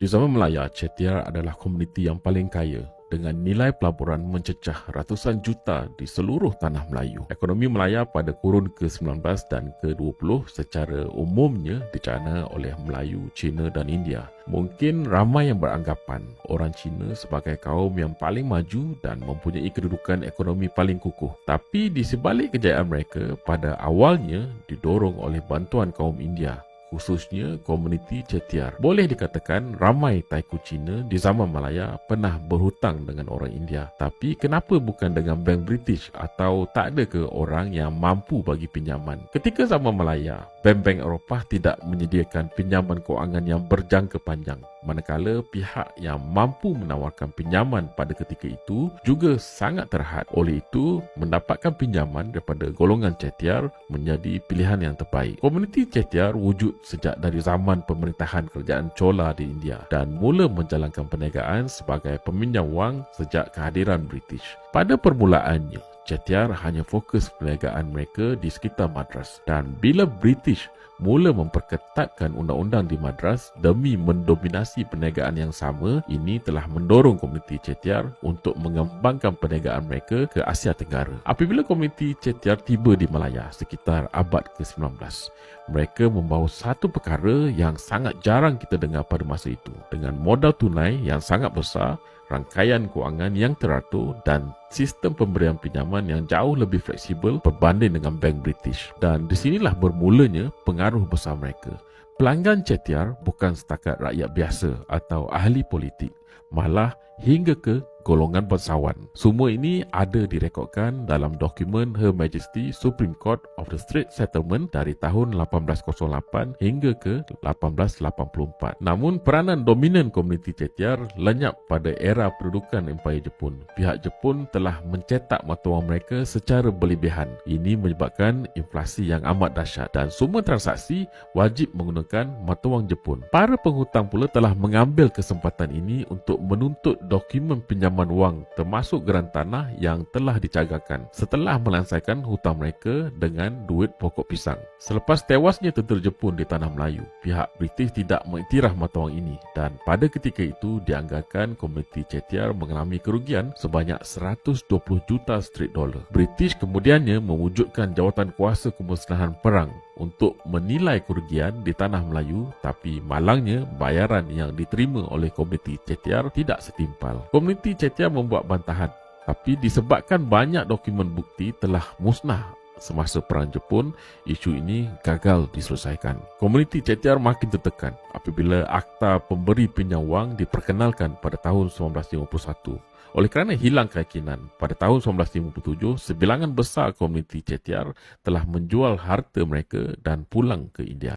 Di zaman Melaya, Chettiar adalah komuniti yang paling kaya dengan nilai pelaburan mencecah ratusan juta di seluruh tanah Melayu. Ekonomi Melaya pada kurun ke-19 dan ke-20 secara umumnya dicana oleh Melayu, Cina dan India. Mungkin ramai yang beranggapan orang Cina sebagai kaum yang paling maju dan mempunyai kedudukan ekonomi paling kukuh. Tapi di sebalik kejayaan mereka pada awalnya didorong oleh bantuan kaum India khususnya komuniti Chettiar. Boleh dikatakan ramai Taiku Cina di zaman Malaya pernah berhutang dengan orang India. Tapi kenapa bukan dengan bank British atau tak ada ke orang yang mampu bagi pinjaman? Ketika zaman Malaya, bank-bank Eropah tidak menyediakan pinjaman kewangan yang berjangka panjang manakala pihak yang mampu menawarkan pinjaman pada ketika itu juga sangat terhad. Oleh itu, mendapatkan pinjaman daripada golongan Chettiar menjadi pilihan yang terbaik. Komuniti Chettiar wujud sejak dari zaman pemerintahan kerajaan Chola di India dan mula menjalankan perniagaan sebagai peminjam wang sejak kehadiran British. Pada permulaannya, Chettiar hanya fokus perniagaan mereka di sekitar Madras dan bila British mula memperketatkan undang-undang di Madras demi mendominasi perniagaan yang sama, ini telah mendorong komuniti Chettiar untuk mengembangkan perniagaan mereka ke Asia Tenggara. Apabila komuniti Chettiar tiba di Malaya sekitar abad ke-19, mereka membawa satu perkara yang sangat jarang kita dengar pada masa itu. Dengan modal tunai yang sangat besar, rangkaian kewangan yang teratur dan sistem pemberian pinjaman yang jauh lebih fleksibel berbanding dengan bank British. Dan di sinilah bermulanya pengaruh besar mereka. Pelanggan Chettiar bukan setakat rakyat biasa atau ahli politik, malah hingga ke golongan bangsawan. Semua ini ada direkodkan dalam dokumen Her Majesty Supreme Court of the Strait Settlement dari tahun 1808 hingga ke 1884. Namun peranan dominan komuniti Chettiar lenyap pada era perdudukan Empire Jepun. Pihak Jepun telah mencetak mata wang mereka secara berlebihan. Ini menyebabkan inflasi yang amat dahsyat dan semua transaksi wajib menggunakan mata wang Jepun. Para penghutang pula telah mengambil kesempatan ini untuk menuntut dokumen pinjaman pinjaman wang termasuk geran tanah yang telah dicagakan setelah melansaikan hutang mereka dengan duit pokok pisang. Selepas tewasnya tentera Jepun di tanah Melayu, pihak British tidak mengiktiraf mata wang ini dan pada ketika itu dianggarkan komuniti Chettiar mengalami kerugian sebanyak 120 juta street dollar. British kemudiannya mewujudkan jawatan kuasa kemusnahan perang untuk menilai kerugian di tanah Melayu tapi malangnya bayaran yang diterima oleh komuniti Chettiar tidak setimpal. Komuniti Chettiar membuat bantahan tapi disebabkan banyak dokumen bukti telah musnah semasa Perang Jepun, isu ini gagal diselesaikan. Komuniti Chettiar makin tertekan apabila Akta Pemberi Pinjam Wang diperkenalkan pada tahun 1951. Oleh kerana hilang keyakinan, pada tahun 1957, sebilangan besar komuniti Chettiar telah menjual harta mereka dan pulang ke India.